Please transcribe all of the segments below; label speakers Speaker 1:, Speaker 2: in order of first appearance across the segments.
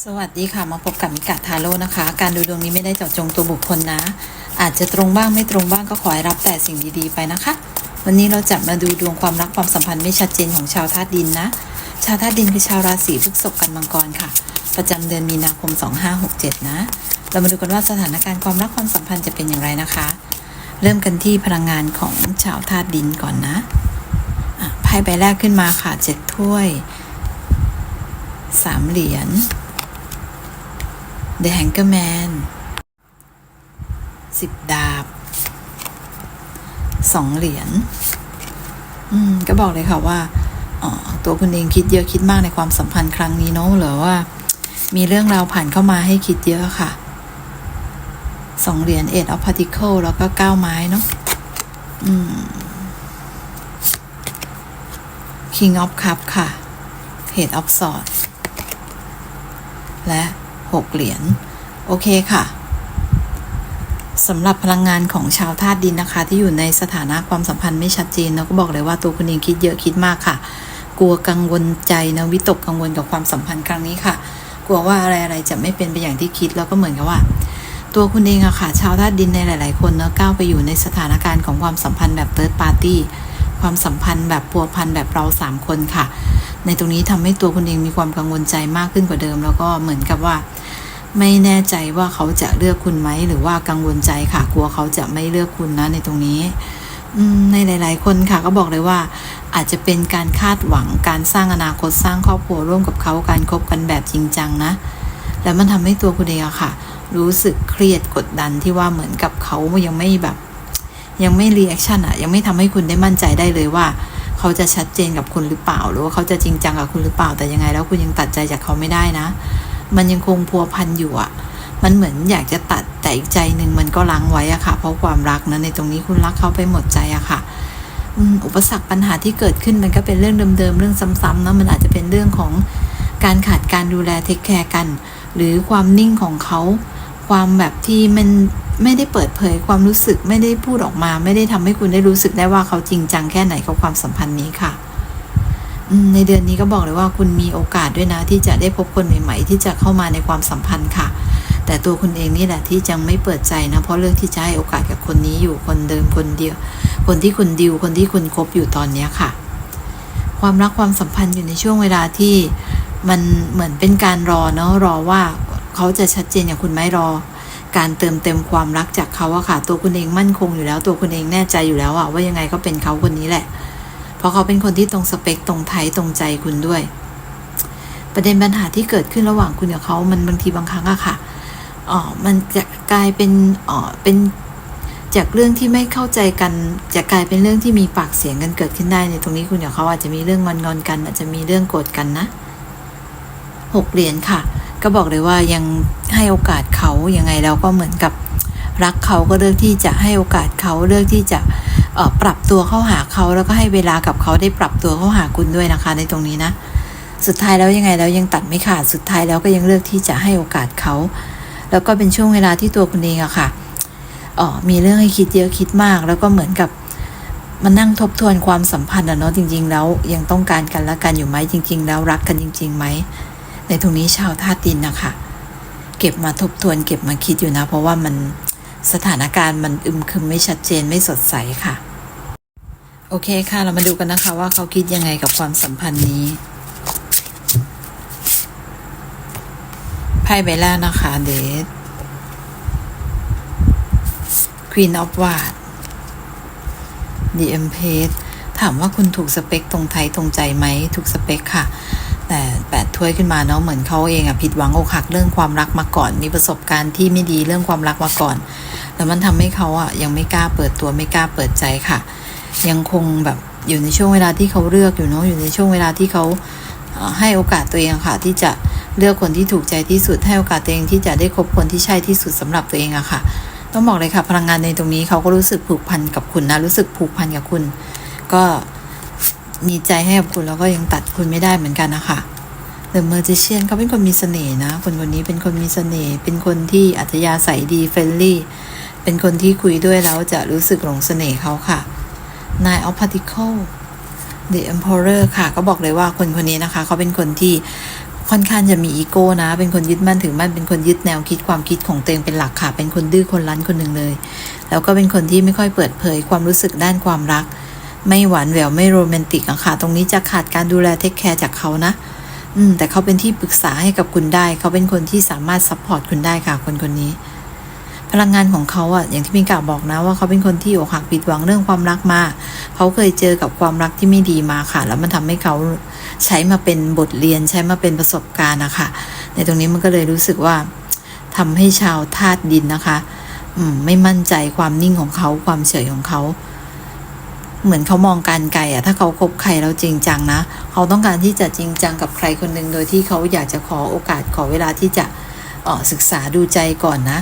Speaker 1: สวัสดีค่ะ มาพบกับมิกาทาโร่นะคะ การดูดวงนี้ไม่ได้เจาะจงตัวบุคคลนะ อาจจะตรงบ้างไม่ตรงบ้างก็ขอให้รับแต่สิ่งดีๆไปนะคะ วันนี้เราจะมาดูดวงความรักความสัมพันธ์ไม่ชัดเจนของชาวธาตุดินนะ ชาวธาตุดินคือชาวราศีพฤษภกันมังกรค่ะ ประจำเดือนมีนาคม 2567 นะ เรามาดูกันว่าสถานการณ์ความรักความสัมพันธ์จะเป็นอย่างไรนะคะ เริ่มกันที่พลังงานของชาวธาตุดินก่อนนะอะไพ่ใบแรกขึ้นมาค่ะเจ็ดถ้วยสามเหรียญ The Hanger Man สิบดาบสองเหรียญอืม ก็บอกเลยค่ะว่าตัวคุณเองคิดเยอะคิดมากในความสัมพันธ์ครั้งนี้เนาะหรือว่า มีเรื่องราวผ่านเข้ามาให้คิดเยอะค่ะสองเหรียญ Eight of Particle แล้วก็เก้าไม้เนาะอืม King of Cup ค่ะ Head of Swords และ หกเหรียญ โอเคค่ะสำหรับพลังงานของชาวธาตุดินนะคะ ที่อยู่ในสถานะความสัมพันธ์ไม่ชัดเจนเราก็บอกเลยว่าตัวคุณเองคิดเยอะคิดมากค่ะ กลัวกังวลใจนะวิตกกังวลกับความสัมพันธ์ครั้งนี้ค่ะ กลัวว่าอะไรๆจะไม่เป็นไปอย่างที่คิดแล้วก็เหมือนกับว่า ตัวคุณเองอะค่ะ ชาวธาตุดินในหลาย ๆ คนเนาะก้าวไปอยู่ในสถานการณ์ของความสัมพันธ์แบบเ h ิร์ p ปาร์ตี้ความสัมพันธ์แบบพัวพันแบบเราสามคนค่ะ ในตรงนี้ทำให้ตัวคุณเองมีความกังวลใจมากขึ้นกว่าเดิม แล้วก็เหมือนกับว่า ไม่แน่ใจว่าเขาจะเลือกคุณไหมหรือว่ากังวลใจค่ะ กลัวเขาจะไม่เลือกคุณนะในตรงนี้ในหลาย ๆ คนค่ะก็บอกเลยว่า อาจจะเป็นการคาดหวังการสร้างอนาคตสร้างครอบครัวร่วมกับเขาการคบกันแบบจริงจังนะ แล้วมันทำให้ตัวคุณเองอะค่ะ รู้สึกเครียดกดดันที่ว่าเหมือนกับเขายังไม่แบบ ยังไม่รีแอคชั่นอะยังไม่ทำให้คุณได้มั่นใจได้เลยว่า เขาจะชัดเจนกับคุณหรือเปล่า หรือว่าเขาจะจริงจังกับคุณหรือเปล่าแต่ยังไง แล้วคุณยังตัดใจจากเขาไม่ได้นะ มันยังคงพัวพันอยู่อะมันเหมือนอยากจะตัดแต่อีกใจหนึ่งมันก็ล้างไว้อะค่ะ เพราะความรักนะในตรงนี้คุณรักเขาไปหมดใจอะค่ะอุปสรรคปัญหาที่เกิดขึ้นมันก็เป็นเรื่องเดิมๆเรื่องซ้ำๆนะมันอาจจะเป็นเรื่องของการขาดการดูแลเทคแคร์กัน หรือความนิ่งของเขา ความแบบที่มันไม่ได้เปิดเผยความรู้สึกไม่ได้พูดออกมา ไม่ได้ทำให้คุณได้รู้สึกได้ว่าเขาจริงจังแค่ไหนกับความสัมพันธ์นี้ค่ะในเดือนนี้ก็บอกเลยว่าคุณมีโอกาสด้วยนะ ที่จะได้พบคนใหม่ ๆ ที่จะเข้ามาในความสัมพันธ์ค่ะ แต่ตัวคุณเองนี่แหละที่ยังไม่เปิดใจนะ เพราะเลือกที่จะให้โอกาสกับคนนี้อยู่คนเดิมคนเดียว คนที่คุณดิวคนที่คุณคบอยู่ตอนนี้ค่ะ ความรักความสัมพันธ์อยู่ในช่วงเวลาที่มันเหมือนเป็นการรอเนาะรอว่า เขาจะชัดเจนอย่างคุณไหมรอ การเติมเต็มความรักจากเขาอะค่ะ ตัวคุณเองมั่นคงอยู่แล้ว ตัวคุณเองแน่ใจอยู่แล้วอะว่ายังไงก็เป็นเขาคนนี้แหละ เพราะเขาเป็นคนที่ตรงสเปคตรงไทยตรงใจคุณด้วย ประเด็นปัญหาที่เกิดขึ้นระหว่างคุณกับเขามันบางทีบางครั้งอะค่ะอ๋อมันจะกลายเป็นอ๋อเป็นจากเรื่องที่ไม่เข้าใจกันจะกลายเป็นเรื่องที่มีปากเสียงกันเกิดขึ้นได้ในตรงนี้คุณกับเขาอาจจะมีเรื่องงอนงอนกัน อาจจะมีเรื่องโกรธกันนะหกเหรียญค่ะ ก็บอกเลยว่ายังให้โอกาสเขายังไงแล้วก็เหมือนกับรักเขาก็เลือกที่จะให้โอกาสเขาเลือกที่จะปรับตัวเข้าหาเขาแล้วก็ให้เวลากับเขาได้ปรับตัวเข้าหาคุณด้วยนะคะ ในตรงนี้นะ สุดท้ายแล้วยังไงแล้วยังตัดไม่ขาดสุดท้ายแล้วก็ยังเลือกที่จะให้โอกาสเขา แล้วก็เป็นช่วงเวลาที่ตัวคุณเองอะค่ะอ๋อมีเรื่องให้คิดเยอะคิดมาก แล้วก็เหมือนกับมานั่งทบทวนความสัมพันธ์อะเนาะจริง ๆ แล้วยังต้องการกันและกันอยู่ไหมจริง ๆ แล้วรักกันจริงๆไหม ในตรงนี้ชาวธาตุดินนะคะ เก็บมาทบทวนเก็บมาคิดอยู่นะ เพราะว่ามันสถานการณ์มันอึมครึมไม่ชัดเจนไม่สดใสค่ะ โอเคค่ะ เรามาดูกันนะคะว่าเขาคิดยังไงกับความสัมพันธ์นี้ไพ่ใบแรกนะคะเดท Queen of w a r d The Empress ถามว่าคุณถูกสเปคตรงไทยตรงใจไหมถูกสเปคค่ะ แต่แปดถ้วยขึ้นมาเนาะเหมือนเขาเองอะผิดหวังอกหักเรื่องความรักมาก่อน มีประสบการณ์ที่ไม่ดีเรื่องความรักมาก่อน แล้วมันทำให้เขาอะยังไม่กล้าเปิดตัวไม่กล้าเปิดใจค่ะ ยังคงแบบอยู่ในช่วงเวลาที่เขาเลือกอยู่เนาะอยู่ในช่วงเวลาที่เขาให้โอกาสตัวเองค่ะ ที่จะเลือกคนที่ถูกใจที่สุดให้โอกาสตัวเองที่จะได้คบคนที่ใช่ที่สุดสำหรับตัวเองอะค่ะ ต้องบอกเลยค่ะ พลังงานในตรงนี้เขาก็รู้สึกผูกพันกับคุณนะรู้สึกผูกพันกับคุณ ก็มีใจให้กับคุณแล้วก็ยังตัดคุณไม่ได้เหมือนกันนะคะ The Magician เขาเป็นคนมีเสน่ห์นะ คนคนนี้เป็นคนมีเสน่ห์เป็นคนที่อัธยาศัยดีเฟรนลี่ เป็นคนที่คุยด้วยแล้วจะรู้สึกหลงเสน่ห์เขาค่ะ Nine of Pentacles The Emperor ค่ะ ก็บอกเลยว่าคนคนนี้นะคะเขาเป็นคนที่ค่อนข้างจะมีอีโก้นะ เป็นคนยึดมั่นถือมั่น เป็นคนยึดแนวคิดความคิดของตัวเองเป็นหลักค่ะ เป็นคนดื้อคนรั้นคนหนึ่งเลย แล้วก็เป็นคนที่ไม่ค่อยเปิดเผยความรู้สึกด้านความรัก ไม่หวานแหววไม่โรแมนติกอะค่ะ ตรงนี้จะขาดการดูแลเทคแคร์จากเขานะ อืมแต่เขาเป็นที่ปรึกษาให้กับคุณได้ เขาเป็นคนที่สามารถซัพพอร์ตคุณได้ค่ะ คนคนนี้ พลังงานของเขาอะอย่างที่มิกาบอกนะว่าเขาเป็นคนที่อกหักผิดหวังเรื่องความรักมา เขาเคยเจอกับความรักที่ไม่ดีมาค่ะ แล้วมันทำให้เขาใช้มาเป็นบทเรียนใช้มาเป็นประสบการณ์นะคะในตรงนี้มันก็เลยรู้สึกว่าทำให้ชาวธาตุดินนะคะ อืมไม่มั่นใจความนิ่งของเขาความเฉยของเขา เหมือนเขามองการไกลอะถ้าเขาคบใครแล้วจริงจังนะ เขาต้องการที่จะจริงจังกับใครคนหนึ่งโดยที่เขาอยากจะขอโอกาสขอเวลาที่จะเออศึกษาดูใจก่อนนะ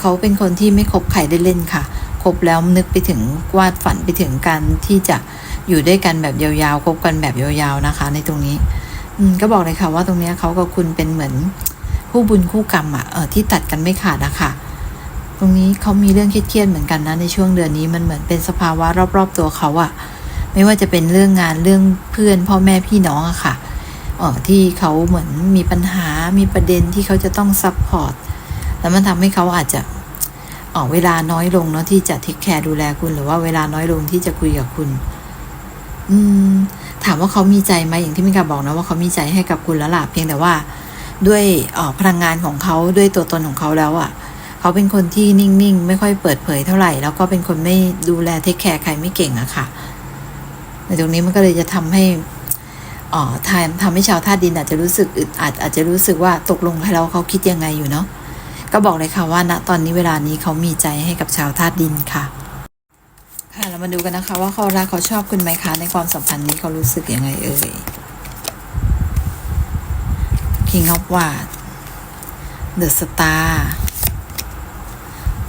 Speaker 1: เขาเป็นคนที่ไม่คบใครได้เล่นๆค่ะ คบแล้วนึกไปถึงวาดฝันไปถึงการที่จะอยู่ด้วยกันแบบยาวๆ คบกันแบบยาวๆนะคะ ในตรงนี้ อืมก็บอกเลยค่ะว่าตรงเนี้ยเขากับคุณเป็นเหมือนคู่บุญคู่กรรมอะเออที่ตัดกันไม่ขาดอะค่ะ รงนี้เขามีเรื่องเครียดๆเหมือนกันนะในช่วงเดือนนี้มันเหมือนเป็นสภาวะรอบ ๆ ตัวเขาอะไม่ว่าจะเป็นเรื่องงานเรื่องเพื่อนพ่อแม่พี่น้องอะค่ะออที่เขาเหมือนมีปัญหา มีประเด็นที่เขาจะต้องซัพพอร์ต แล้วมันทำให้เขาอาจจะเออเวลาน้อยลงเนาะที่จะเทคแคร์ดูแลคุณ หรือว่าเวลาน้อยลงที่จะคุยกับคุณ อืม ถามว่าเขามีใจไหมอย่างที่มิกาบอกนะว่าเขามีใจให้กับคุณแล้วล่ะเพียงแต่ว่า ด้วยออพลังงานของเขาด้วยตัวตนของเขาแล้วอะ่ะ เขาเป็นคนที่นิ่งๆ ไม่ค่อยเปิดเผยเท่าไหร่ แล้วก็เป็นคนไม่ดูแลเทคแคร์ใครไม่เก่งอะค่ะในตรงนี้มันก็เลยจะทำให้อ๋อทำทำให้ชาวธาตุดินอาจจะรู้สึกอึดอัดอาจจะรู้สึกว่าตกลงแล้วเขาคิดยังไงอยู่เนาะก็บอกเลยค่ะว่าณตอนนี้เวลานี้เขามีใจให้กับชาวธาตุดินค่ะ ค่ะเรามาดูกันนะคะว่าเขารักเขาชอบคุณไหมคะในความสัมพันธ์นี้เขารู้สึกยังไงเอ่ย King of w a r d The Star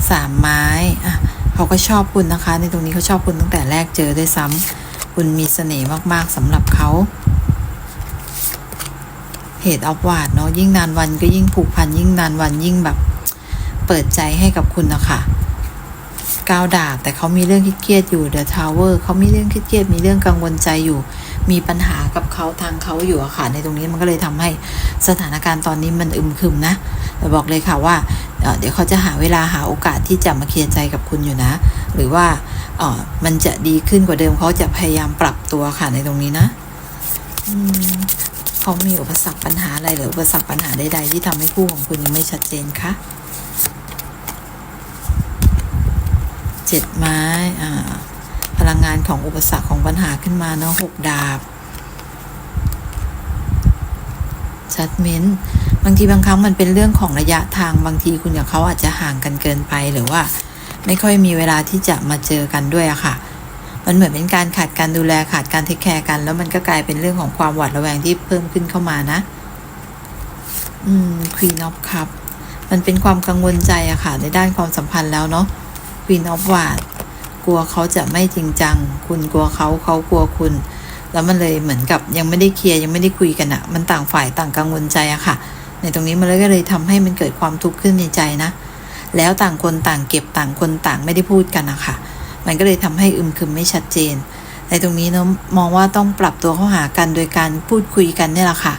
Speaker 1: สามไม้อะเขาก็ชอบคุณนะคะ ในตรงนี้เขาชอบคุณตั้งแต่แรกเจอด้วยซ้ำคุณมีเสน่ห์มากๆสำหรับเขาเหตุออฟวาดเนาะยิ่งนานวันก็ยิ่งผูกพันยิ่งนานวันยิ่งแบบเปิดใจให้กับคุณนะคะก้าวดาบแต่เขามีเรื่องเครียดอยู่เดอะทาวเวอร์เขามีเรื่องเครียดมีเรื่องกังวลใจอยู่ มีปัญหากับเขาทางเขาอยู่อะค่ะในตรงนี้มันก็เลยทำให้สถานการณ์ตอนนี้มันอึมครึมนะแต่บอกเลยค่ะว่าเอ่อเดี๋ยวเขาจะหาเวลาหาโอกาสที่จะมาเคลียร์ใจกับคุณอยู่นะ หรือว่ามันจะดีขึ้นกว่าเดิมเขาจะพยายามปรับตัวค่ะในตรงนี้นะเขามีอุปสรรคปัญหาอะไรหรืออุปสรรคปัญหาใดๆที่ทำให้คู่ของคุณยังไม่ชัดเจนคะเจ็ดไม้อ่า ลังงานของอุปสรรคของปัญหาขึ้นมาเนาะหกดาบจัดเม้นบางทีบางครั้งมันเป็นเรื่องของระยะทางบางทีคุณกับเขาอาจจะห่างกันเกินไปหรือว่า ไม่ค่อยมีเวลาที่จะมาเจอกันด้วยอะค่ะ มันเหมือนเป็นการขาดการดูแลขาดการเทคแคร์กัน แล้วมันก็กลายเป็นเรื่องของความหวาดระแวงที่เพิ่มขึ้นเข้ามานะ อืม Queen of Cup มันเป็นความกังวลใจอะค่ะ ในด้านความสัมพันธ์แล้วเนาะ Queen of w a d กลัวเขาจะไม่จริงจัง คุณกลัวเขาเขากลัวคุณ แล้วมันเลยเหมือนกับยังไม่ได้เคลียร์ยังไม่ได้คุยกันอะมันต่างฝ่ายต่างกังวลใจอะค่ะ ในตรงนี้มันเลยก็เลยทำให้มันเกิดความทุกข์ขึ้นในใจนะ แล้วต่างคนต่างเก็บต่างคนต่างไม่ได้พูดกันอะค่ะ มันก็เลยทำให้อึมครึมไม่ชัดเจน ในตรงนี้เนาะมองว่าต้องปรับตัวเข้าหากันโดยการพูดคุยกันเนี่ยแหละค่ะ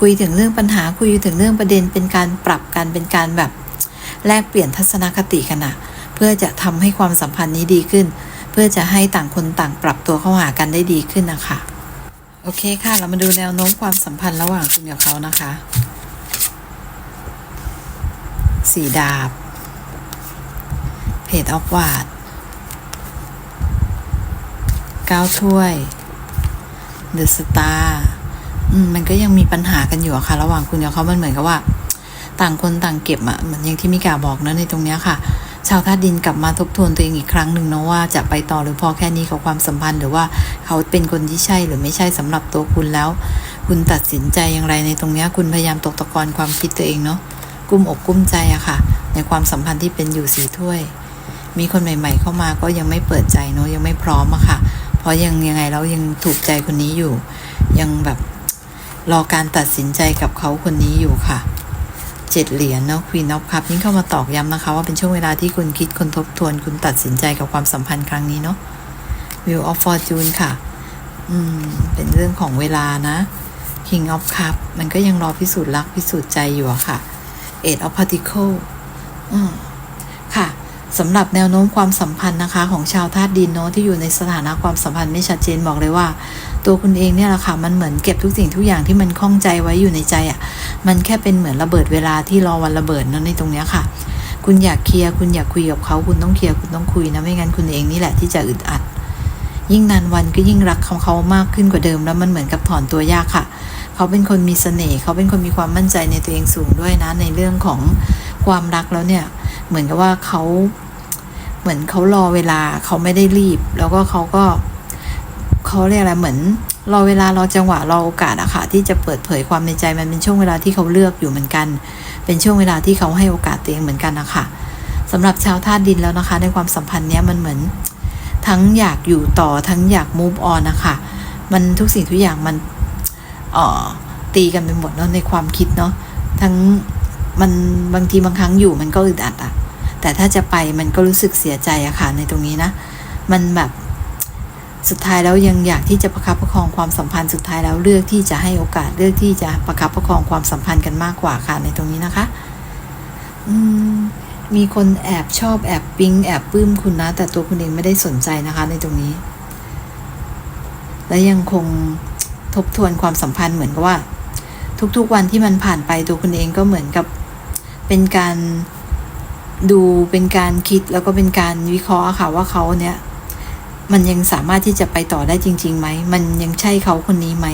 Speaker 1: คุยถึงเรื่องปัญหาคุยถึงเรื่องประเด็นเป็นการปรับกันเป็นการแบบแลกเปลี่ยนทัศนคติกันอะ เพื่อจะทำให้ความสัมพันธ์นี้ดีขึ้น เพื่อจะให้ต่างคนต่างปรับตัวเข้าหากันได้ดีขึ้นนะคะโอเคค่ะ เรามาดูแนวโน้มความสัมพันธ์ระหว่างคุณกับเขานะคะสีดาบเพจออฟวาดก้าวถ้วยเดอะสตาร์มันก็ยังมีปัญหากันอยู่อะค่ะ ระหว่างคุณกับเขามันเหมือนกับว่า ต่างคนต่างเก็บอะเหมือนอย่างที่มิกาบอกนะในตรงเนี้ยค่ะ ชาวธาตุดินกลับมาทบทวนตัวเองอีกครั้งหนึ่งนะว่าจะไปต่อหรือพอแค่นี้กับความสัมพันธ์หรือว่าเขาเป็นคนที่ใช่หรือไม่ใช่สำหรับตัวคุณแล้ว คุณตัดสินใจอย่างไรในตรงนี้คุณพยายามตกตะกอนความคิดตัวเองเนาะกุ้มอกกุ้มใจอะค่ะ ในความสัมพันธ์ที่เป็นอยู่สีถ้วย มีคนใหม่ ๆ เข้ามาก็ยังไม่เปิดใจเนาะยังไม่พร้อมอะค่ะ เพราะยังยังไงแล้วยังถูกใจคนนี้อยู่ ยังแบบรอการตัดสินใจกับเขาคนนี้อยู่ค่ะ เจ็ดเหรียญเนาะควีนออฟคัพยิ่งเข้ามาตอกย้ำนะคะ ว่าเป็นช่วงเวลาที่คุณคิดคุณทบทวน คุณตัดสินใจกับความสัมพันธ์ครั้งนี้เนาะวิวออฟฟอร์จูนค่ะ อืม เป็นเรื่องของเวลานะ King of Cup มันก็ยังรอพิสูจน์รักพิสูจน์ใจอยู่อะค่ะ Eight of Particle อืม ค่ะสำหรับแนวโน้มความสัมพันธ์นะคะ ของชาวธาตุดินเนาะที่อยู่ในสถานะความสัมพันธ์ไม่ชัดเจนบอกเลยว่า ตัวคุณเองเนี่ยแหละค่ะ มันเหมือนเก็บทุกสิ่งทุกอย่างที่มันคล่องใจไว้อยู่ในใจอะ่ะ มันแค่เป็นเหมือนระเบิดเวลาที่รอวันระเบิดเนาะในตรงเนี้ยค่ะ คุณอยากเคลียร์คุณอยากคุยกับเขาคุณต้องเคลียร์คุณต้องคุยนะไม่งั้นคุณเองนี่แหละที่จะอึดอัด ยิ่งนานวันก็ยิ่งรักเขาเขามากขึ้นกว่าเดิม แล้วมันเหมือนกับถอนตัวยากค่ะ เขาเป็นคนมีเสน่ห์เขาเป็นคนมีความมั่นใจในตัวเองสูงด้วยนะ ในเรื่องของความรักแล้วเนี่ย เหมือนกับว่าเขาเหมือนเขารอเวลาเขาไม่ได้รีบ แล้วก็เขาก็เขาเรียกอะไรเหมือนรอเวลารอจังหวะรอโอกาสอะค่ะที่จะเปิดเผยความในใจมันเป็นช่วงเวลาที่เขาเลือกอยู่เหมือนกัน เป็นช่วงเวลาที่เขาให้โอกาสตัวเองเหมือนกันนะคะสำหรับชาวธาตุดินแล้วนะคะ ในความสัมพันธ์เนี้ยมันเหมือน ทั้งอยากอยู่ต่อทั้งอยาก move on นะคะมันทุกสิ่งทุกอย่างมันเอ่อตีกันไปหมดเนาะในความคิดเนาะทั้งมันบางทีบางครั้งอยู่มันก็อึดอัดอะแต่ถ้าจะไปมันก็รู้สึกเสียใจอะค่ะในตรงนี้นะ มันแบบ สุดท้ายแล้วยังอยากที่จะประคับประคองความสัมพันธ์สุดท้ายแล้วเลือกที่จะให้โอกาสเลือกที่จะประคับประคองความสัมพันธ์กันมากกว่าค่ะในตรงนี้นะคะ อืมมีคนแอบชอบแอบปิ๊งแอบปลื้มคุณนะ แต่ตัวคุณเองไม่ได้สนใจนะคะ ในตรงนี้ และยังคงทบทวนความสัมพันธ์เหมือนกับว่า ทุกๆวันที่มันผ่านไปตัวคุณเองก็เหมือนกับเป็นการดูเป็นการคิดแล้วก็เป็นการวิเคราะห์ค่ะว่าเขาเนี่ย มันยังสามารถที่จะไปต่อได้จริงๆไหม มันยังใช่เขาคนนี้ไหม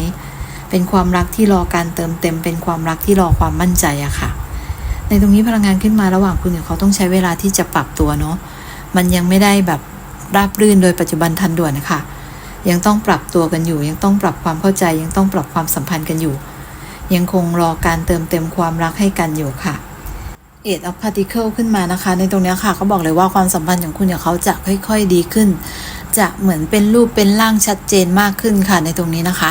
Speaker 1: เป็นความรักที่รอการเติมเต็ม เป็นความรักที่รอความมั่นใจอะค่ะ ในตรงนี้พลังงานขึ้นมาระหว่างคุณกับเขาต้องใช้เวลาที่จะปรับตัวเนาะ มันยังไม่ได้แบบราบรื่นโดยปัจจุบันทันด่วนนะคะยังต้องปรับตัวกันอยู่ ยังต้องปรับความเข้าใจ ยังต้องปรับความสัมพันธ์กันอยู่ ยังคงรอการเติมเต็มความรักให้กันอยู่ค่ะ Eight of Particle ขึ้นมานะคะ ในตรงนี้ค่ะเขาบอกเลยว่าความสัมพันธ์ของคุณกับเขาจะค่อย ๆ ดีขึ้น จะเหมือนเป็นรูปเป็นร่างชัดเจนมากขึ้นค่ะในตรงนี้นะคะ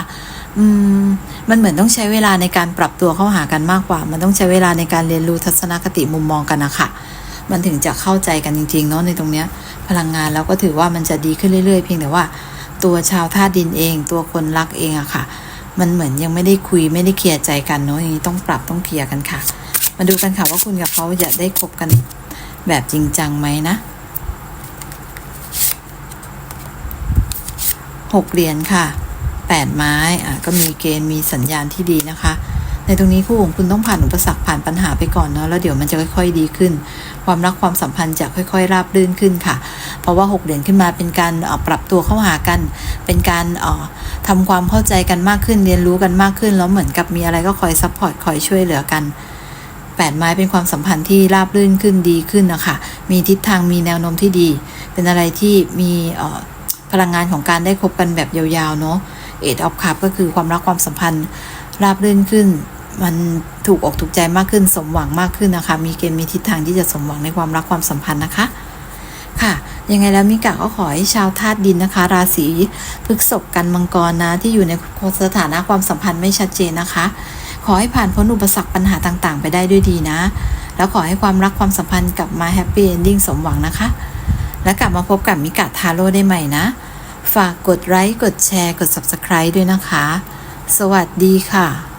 Speaker 1: อืมมันเหมือนต้องใช้เวลาในการปรับตัวเข้าหากันมากกว่า มันต้องใช้เวลาในการเรียนรู้ทัศนคติมุมมองกันนะคะมันถึงจะเข้าใจกันจริงๆเนาะในตรงเนี้ย พลังงานแล้วก็ถือว่ามันจะดีขึ้นเรื่อยๆ เพียงแต่ว่า ตัวชาวธาตุดินเอง ตัวคนรักเองอะค่ะ มันเหมือนยังไม่ได้คุยไม่ได้เคลียร์ใจกันเนาะอย่างนี้ต้องปรับต้องเคลียร์กันค่ะ มาดูกันค่ะว่าคุณกับเขาจะได้คบกันแบบจริงจังไหมนะ หกเหรียญค่ะแปดไม้อะก็มีเกณฑ์มีสัญญาณที่ดีนะคะ ในตรงนี้คู่ของคุณต้องผ่านอุปสรรคผ่านปัญหาไปก่อนเนาะแล้วเดี๋ยวมันจะค่อยๆดีขึ้น ความรักความสัมพันธ์จะค่อยๆ ราบรื่นขึ้นค่ะ เพราะว่าหกเหรียญขึ้นมาเป็นการเอ่อปรับตัวเข้าหากัน เป็นการออทำความเข้าใจกันมากขึ้นเรียนรู้กันมากขึ้นแล้วเหมือนกับมีอะไรก็คอยซัพพอร์ตคอยช่วยเหลือกันแปดไม้เป็นความสัมพันธ์ที่ราบรื่นขึ้นดีขึ้นนะคะ มีทิศทางมีแนวโน้มที่ดี เป็นอะไรที่มีออ พลังงานของการได้คบกันแบบยาวๆเนาะเอ็ดออฟคัพก็คือความรักความสัมพันธ์ราบรื่นขึ้น มันถูกอกถูกใจมากขึ้น สมหวังมากขึ้นนะคะ มีเกณฑ์มีทิศทางที่จะสมหวังในความรักความสัมพันธ์นะคะค่ะยังไงแล้วมิกะก็ขอให้ชาวธาตุดินนะคะ ราศีพฤษภกันมังกรนะ ที่อยู่ในสถานะความสัมพันธ์ไม่ชัดเจนนะคะ ขอให้ผ่านพ้นอุปสรรคปัญหาต่างๆ ไปได้ด้วยดีนะ แล้วขอให้ความรักความสัมพันธ์กลับมาแฮปปี้เอนดิ้งสมหวังนะคะ และกลับมาพบกับมิกะทาโร่ได้ใหม่นะ ฝากกดไลค์กดแชร์กด Subscribe ด้วยนะคะ สวัสดีค่ะ